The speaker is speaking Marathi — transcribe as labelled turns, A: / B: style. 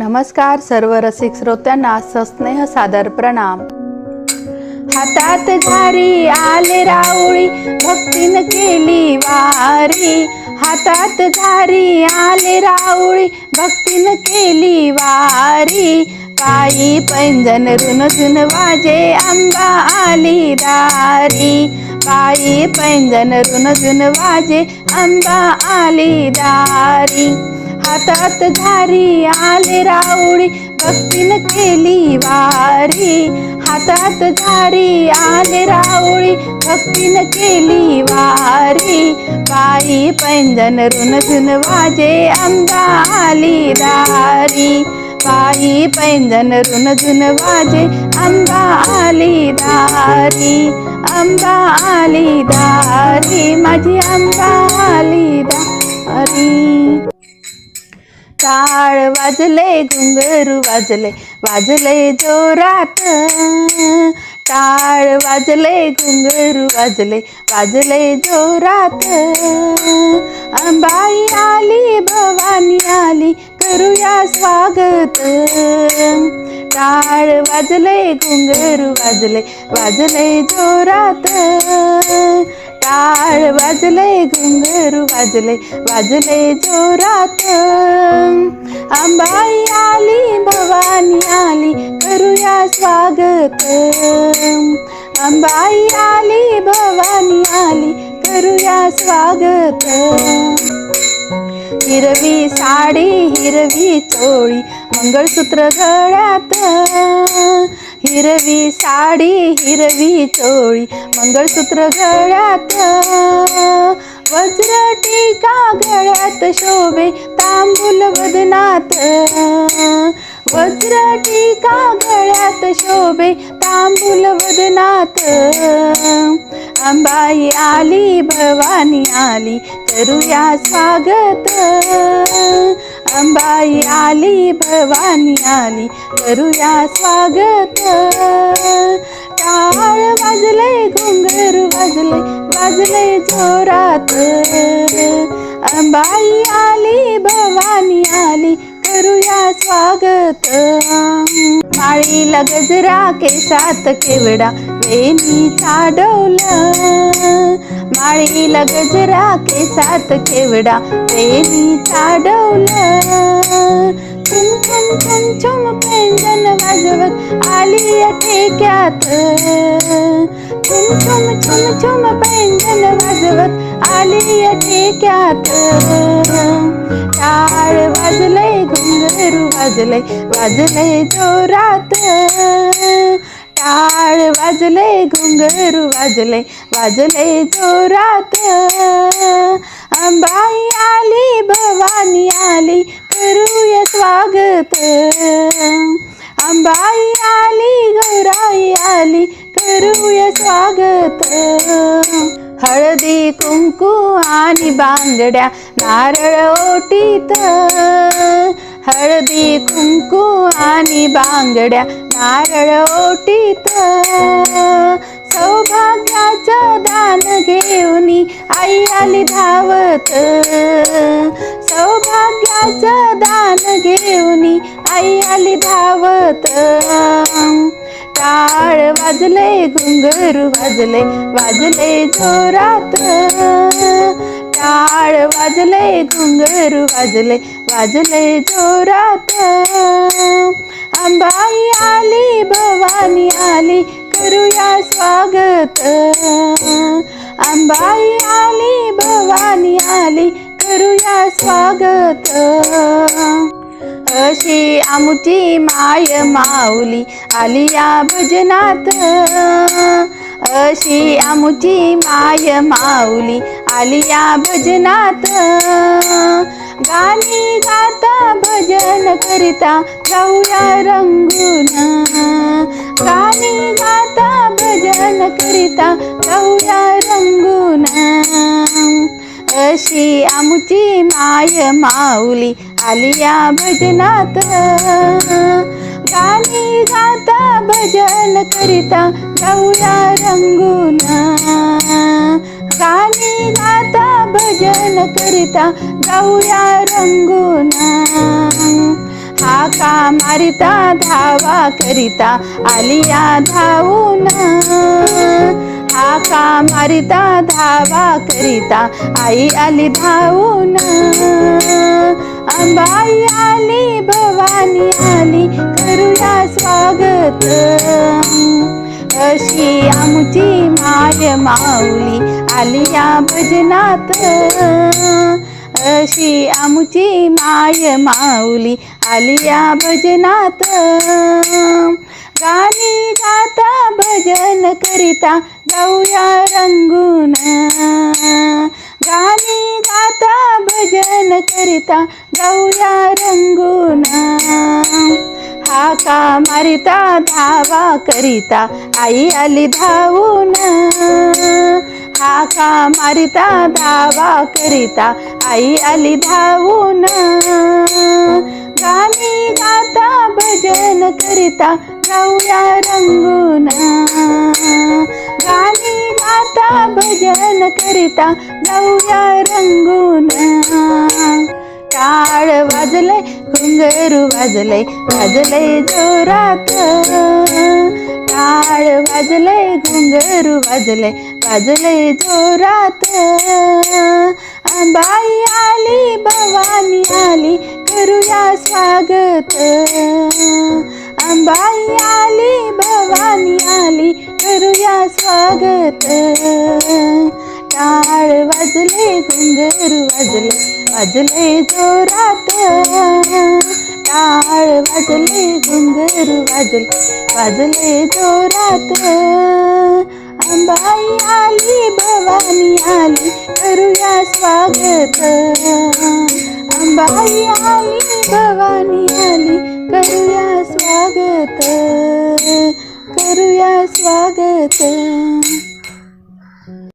A: नमस्कार सर्व रसिक श्रोत्यांना सस्नेह सादर प्रणाम. हातात झारी आले राऊळी भक्तीन केली वारी. हातात झारी आले राऊळी भक्तीन केली वारी. पायी पैंजन रुन झुन वाजे आंबा आली दारी. पायी पैंजन रुन झुन वाजे आंबा आली दारी. हातात घारी आले राऊळी भक्तीन केली वारी. हातात घारी आले राऊळी भक्तीन केली वारी. बाई पैंजन रुन झुन वाजे अंगा आली दारी. बाई पैंजन रुन झुन वाजे आंबा आली दारी. अंबा आली दारी माझी आंबा आली दारी. टाळ वाजले घुंगरू वाजले वाजले जोरात. टाळ वाजले घुंगरू वाजले वाजले जोरात. अंबाई आली भवानी आली करूया स्वागत. टाळ वाजले घुंगरू वाजले वाजले जोरात. टाळ वाजलय घुंगरू वाजलय वाजलय जोरात. अंबाई आली भवानी आली करूया स्वागत. अंबाई आली भवानी आली करूया स्वागत. हिरवी साडी हिरवी चोळी मंगळसूत्र गळ्यात. हिरवी साडी हिरवी चोळी मंगळसूत्र गळ्यात. वज्र टीका गळ्यात शोभे तांबूल वदनात. वज्र टीका गळ्यात शोभे तांबूल वदनात. अंबाई आली भवानी आली करूया स्वागत. अंबाई आली भवानी आली करूया स्वागत. टाळ वाजले घुंगरू वाजले वाजले जोरात. अंबाई आली भवानी आली करूया स्वागत. माळीला गजरा केसात केवडा वेणीचा चाडवलं. माळीला गजरा केसात केवडा वेणीचा चाडवलं. चुम चुम चुम चुम पेंजन वाजवत आली या ठेक्यात. चुम चुम चुम चुम पेंजन वाजवत आली या ठेक्यात. टाळ वाजले घुंगरू वाजले वाजले जोरात. टाळ वाजले घुंगरू वाजले वाजले जोरात. अंबाई आली भवानी आली करूया स्वागत. अंबाई आली गौराई आली करूया स्वागत. हळदी कुंकू आणि बांगड्या नारळ ओटीत. हळदी कुंकू आणि बांगड्या नारळ ओटीत. सौभाग्याचं दान घेऊन आई आली धावत. सौभाग्याचं दान घेऊन आई आली धावत. टाळ वाजले घुंगरू वाजले वाजले जोरात. टाळ वाजले घुंगरू वाजले वाजले जोरात. अंबाई आली भवानी आली करूया स्वागत. अंबाई आली भवानी आली करूया स्वागत. अशी आमची माय माऊली आली या भजनात. अशी आमुची माय माऊली आली या भजनात. गाणी गाता भजन करिता जाऊया रंगून. गाणी गाता भजन करिता जाऊया रंगून. अशी आमुची माय माऊली आली या भजनात. गाणी गाता भजन करिता जाऊया रंगुना. गाणी गाता भजन करिता जाऊया रंगुना. हा हाका मारिता धावा करिता आलिया धावून हाका मारिता धावा करिता आई आली धावून अंबाई आली भवानी आली करूया स्वागत. अशी आमची माय माऊली आली या भजनात. अशी आमची माय माऊली आली या भजनात. गाणी गाता भजन करिता जाऊया रंगून. गाणी गाता भजन करिता जाऊया रंगुना. हाका मारिता धावा करिता आई आली धावून. हाका मारिता धावा करिता आई आली धावून. गाणी गाता भजन करिता जाऊया रंगून. गाणी आता भजन करिता जाऊया रंगून. टाळ वाजलंय घुंगरू वाजलंय वाजलंय जोरात. टाळ वाजलंय घुंगरू वाजलंय वाजलंय जोरात. बाई आली भवानी आली करूया स्वागत. अंबाई आली भवानी आली करूया स्वागत. टाळ वाजले घुंगरू वाजले वाजले जोरात. टाळ वाजले घुंगरू वाजले वाजले जोरात. अंबाई आली भवानी आली करूया स्वागत. अंबाई आली भवानी आली करूया स्वागत करूया स्वागत.